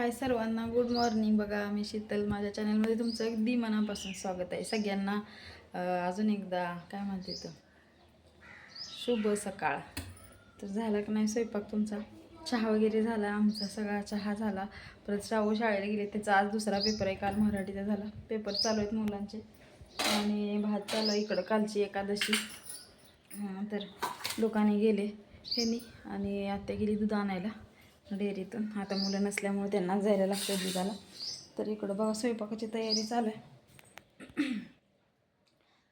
हाय सर्वांना good morning बघा मी शीतल. माझ्या चॅनलमध्ये तुमचं अगदी मनापासून स्वागत आहे. सगळ्यांना अजून एकदा काय म्हणते तर शुभ सकाळ. तर झाला का नाही स्वयंपाक तुमचा? चहा वगैरे झाला आमचा सगळा चहा झाला. परत शाहू शाळेला गेले त्याचा आज दुसरा पेपर आहे काल मराठीचा झाला. पेपर चालू आहेत मुलांचे. आणि भात चालू आहे इकडं कालची एकादशी. तर लोकांनी गेले ह्यांनी आणि आत्या गेली दूध आणायला. डेअरीतून. आता मुलं नसल्यामुळे त्यांना जायला लागतं दुधाला. तर इकडं बघा स्वयंपाकाची तयारी चालू आहे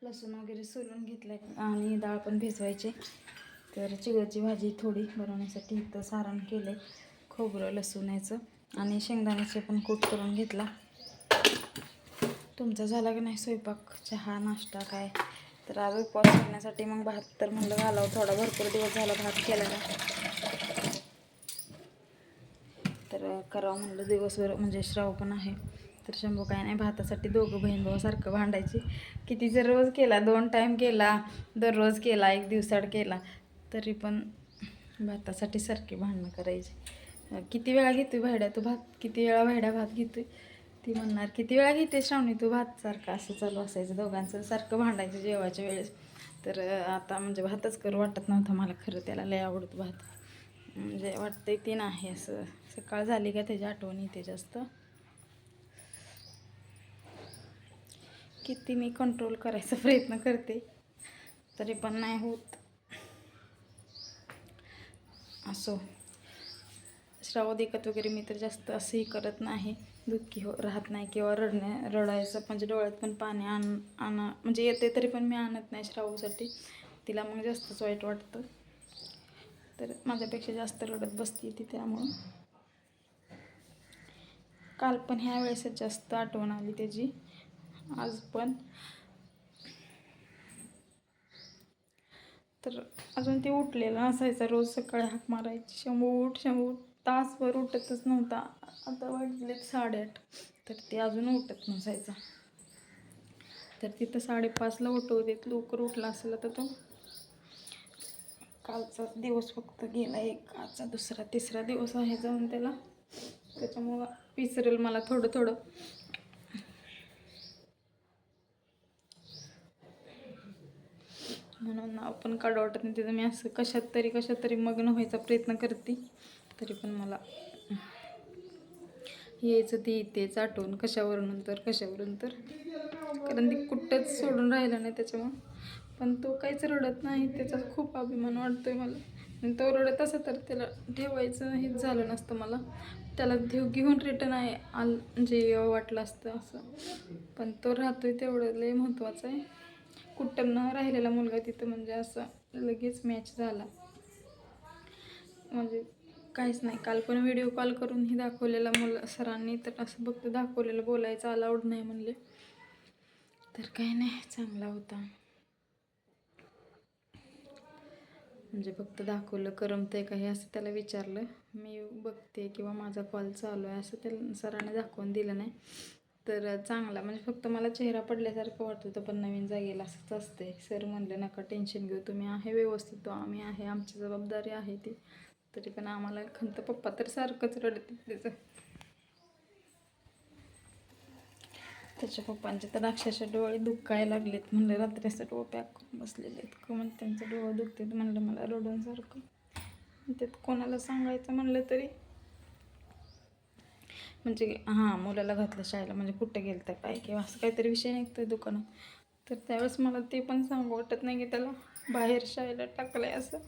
लसूण वगैरे सोलून घेतलं आणि डाळ पण भिजवायची. तर चिगळची भाजी थोडी बनवण्यासाठी इथं सारण केलं आहे खोबरं लसूणाचं आणि शेंगदाण्याचे पण कूट करून घेतला. तुमचा झाला की नाही स्वयंपाक? चहा नाश्ता काय? तर आज उपवास करण्यासाठी मग भात तर म्हणलं घालावं. थोडा भरपूर दिवस झाला भात केला ना तर करावं म्हणलं. दिवसभर म्हणजे श्राव पण आहे. तर शंभू काय नाही भातासाठी दोघं बहीण भाऊसारखं भांडायची. किती जर रोज केला दोन टाईम केला दररोज केला एक दिवसाड केला तरी पण भातासाठी सारखी भांडणं करायची. किती वेळा घेतोय भाड्या तू भात? किती वेळा भाड्या भात घेतोय? ती म्हणणार किती वेळा घेते श्रावणी तू भात? सारखं असं चालू असायचं दोघांचं. सारखं भांडायचं जेवायच्या वेळेस. तर आता म्हणजे भातच करू वाटत नव्हतं मला खरं त्याला. लय आवडतो भात. म्हणजे वाटतंय ती नाही असं. सकाळ झाली का त्याची आठवण येते जास्त. किती मी कंट्रोल करायचा प्रयत्न करते तरी पण नाही होत. असो. श्राव एकत वगैरे मी तर जास्त असंही करत नाही. दुःखी हो राहत नाही किंवा रडण्या रडायचं म्हणजे डोळ्यात पण पाणी आण आणा म्हणजे येते तरी पण मी आणत नाही श्रावसाठी तिला मग जास्तच वाईट वाटतं. तर माझ्यापेक्षा जास्त रडत बसते ती त्यामुळं. काल पण ह्या वेळेस जास्त आठवण आली त्याची. आज पण. तर अजून ते उठलेलं नसायचं रोज सकाळी हाक मारायची. शंभू उठ शंभू तासभर उठतच नव्हता. आता वाजलेत साडेआठ. तर ते अजून उठत नसायचा. तर तिथं साडेपाचला उठवतेत लवकर उठला असला तर तो कालचा दिवस फक्त गेला एक आजचा दुसरा तिसरा दिवस आहे जाऊन त्याला. त्याच्यामुळं विसरेल मला थोडं थोडं. म्हणून आपण काढ वाटत नाही तिथं. मी असं कशात तरी कशात तरी मग्न व्हायचा प्रयत्न करते. तरी पण मला यायचं ते तेच आठवून कशावरून तर कशावरून तर. कारण ती कुठंच सोडून राहिलं नाही त्याच्यामुळं. पण तो काहीच रडत नाही त्याचा खूप अभिमान वाटतोय मला. आणि तो रडत असं तर त्याला ठेवायचं हेच झालं नसतं मला. त्याला देव घेऊन रिटर्न आहे आल म्हणजे वाटलं असतं असं. पण तो राहतोय तेवढं लय महत्त्वाचं आहे. कुठं न राहिलेला मुलगा तिथं म्हणजे असं लगेच मॅच झाला. म्हणजे काहीच नाही. काल पण व्हिडिओ कॉल करूनही दाखवलेला मुलं सरांनी तर असं फक्त दाखवलेलं बोलायचं अलाउड नाही म्हणले. तर काही नाही चांगला होता. म्हणजे फक्त दाखवलं करमत का हे असं त्याला विचारलं. मी बघते किंवा माझा कॉल चालू आहे असं त्याला सरांनी दाखवून दिलं नाही. तर चांगला म्हणजे फक्त मला चेहरा पडल्यासारखं वाटत होतं पण नवीन जागेला असंच असते. सर म्हणले नका टेन्शन घेऊ तुम्ही आहे व्यवस्थित तो आम्ही आहे आमची जबाबदारी आहे ती. तरी पण आम्हाला खंत पप्पा तर सारखंच रडते त्याचं त्याच्या पप्पांचे तर अक्षरशः डोळे दुखायला लागलेत. म्हणलं रात्री असं डोळं पॅक करून बसलेले आहेत. का म्हणून त्यांचं डोळं दुखतात म्हणलं मला रडून सारखं त्यात कोणाला सांगायचं म्हणलं तरी? म्हणजे हां मुलाला घातलं शाळेला. म्हणजे कुठं गेलं तर काय किंवा असं काहीतरी विषय निघतोय दुकानात. तर त्यावेळेस मला ते पण सांगू वाटत नाही की त्याला बाहेर शाळेला टाकलं आहे असं.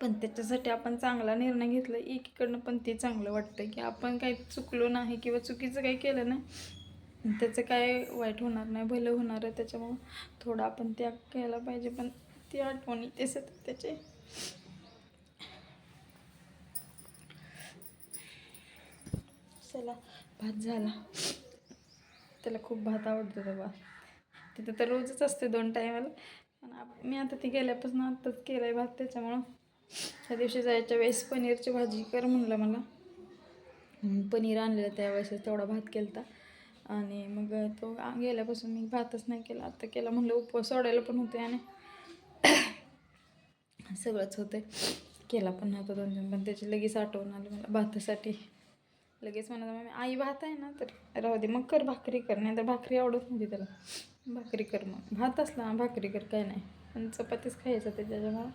पण त्याच्यासाठी आपण चांगला निर्णय घेतला एकीकडनं पण ते चांगलं वाटतं की आपण काही चुकलो नाही किंवा चुकीचं काही केलं नाही. त्याचं काय वाईट होणार नाही भलं होणार आहे त्याच्यामुळं थोडं आपण त्याग केला पाहिजे पण ती आठवणी ते सतत त्याचे. चला भात झाला. त्याला खूप भात आवडतो बाबा. तिथं तर रोजच असते दोन टायमाला पण मी आता ती गेल्यापासून आत्ताच केलं आहे भात त्याच्यामुळं. त्या दिवशी जायच्या वेळेस पनीरची भाजी कर म्हणलं मला. पनीर आणलेलं त्यावेळेस तेवढा भात केला आणि मग तो गेल्यापासून मी भातच नाही केला. आता केला म्हणलं उपवास सोडायला पण होते आणि सगळंच होते केला पण नव्हता दोन दिवस पण त्याची लगेच आठवण आली मला भातासाठी. लगेच म्हणत मग आई भात आहे ना तर राहू दे मग कर भाकरी कर नाही तर भाकरी आवडत नव्हती त्याला. भाकरी कर मग. भात असला भाकरी कर काय नाही. पण चपातीच खायचं ते मला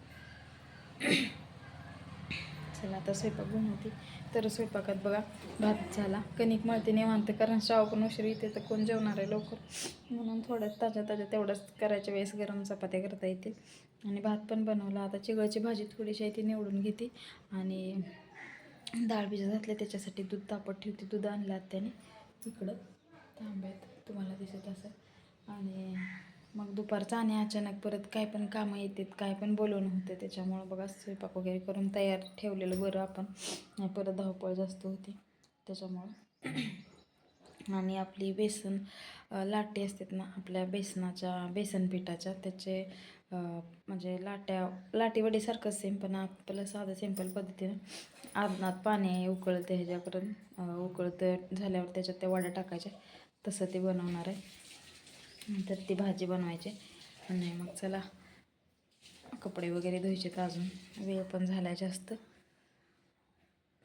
चला आता स्वयंपाक बनवते. तर स्वयंपाकात बघा भात झाला. कणिक मळते निवांत कारण शाव पण उशीर येते तर कोण जेवणार आहे लवकर? म्हणून थोड्या ताज्या ताज्या तेवढ्याच करायच्या वेळेस गरम चपात्या करता येतील. आणि भात पण बनवला. आता चिगळची भाजी थोडीशी आहे ती निवडून घेते. आणि डाळ बीज घातल्या त्याच्यासाठी दूध तापत ठेवते. दूध आणलं त्याने तिकडं तांब्यात तुम्हाला दिसत असं आणि मग दुपारचा आणि अचानक परत काय पण कामं येतात काय पण बोलवणं होतं त्याच्यामुळं बघा स्वयंपाक वगैरे करून तयार ठेवलेलं बरं आपण. परत धावपळ जास्त होती. त्याच्यामुळं. आणि आपली बेसन लाटे लाटी असतात ना आपल्या बेसनाच्या बेसन पिठाच्या त्याचे म्हणजे लाट्या लाटीवडीसारखं सेम पण आपलं साधं सिंपल पद्धतीनं आदनात पाणी उकळतं ह्याच्यापर्यंत उकळतं झाल्यावर त्याच्यात त्या वड्या टाकायच्या. तसं ते बनवणार आहे. नंतर ती भाजी बनवायची. आणि मग चला कपडे वगैरे धुवायचे तर अजून. वेळ पण झाला आहे जास्त.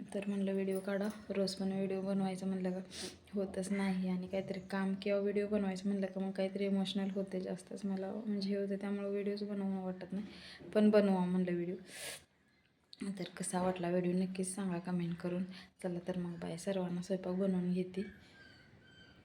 तर म्हणलं व्हिडिओ काढा. रोज पण व्हिडिओ बनवायचं म्हणलं का? होतच नाही. आणि काहीतरी काम किंवा व्हिडिओ बनवायचं म्हणलं का मग काहीतरी इमोशनल होते जास्तच मला. म्हणजे हे होतं त्यामुळे व्हिडिओज बनवणं वाटत नाही. पण बनवा म्हणलं व्हिडिओ तर कसा वाटला व्हिडिओ नक्कीच सांगा कमेंट करून. चला तर मग बाय. सर्वांना स्वयंपाक बनवून घेते.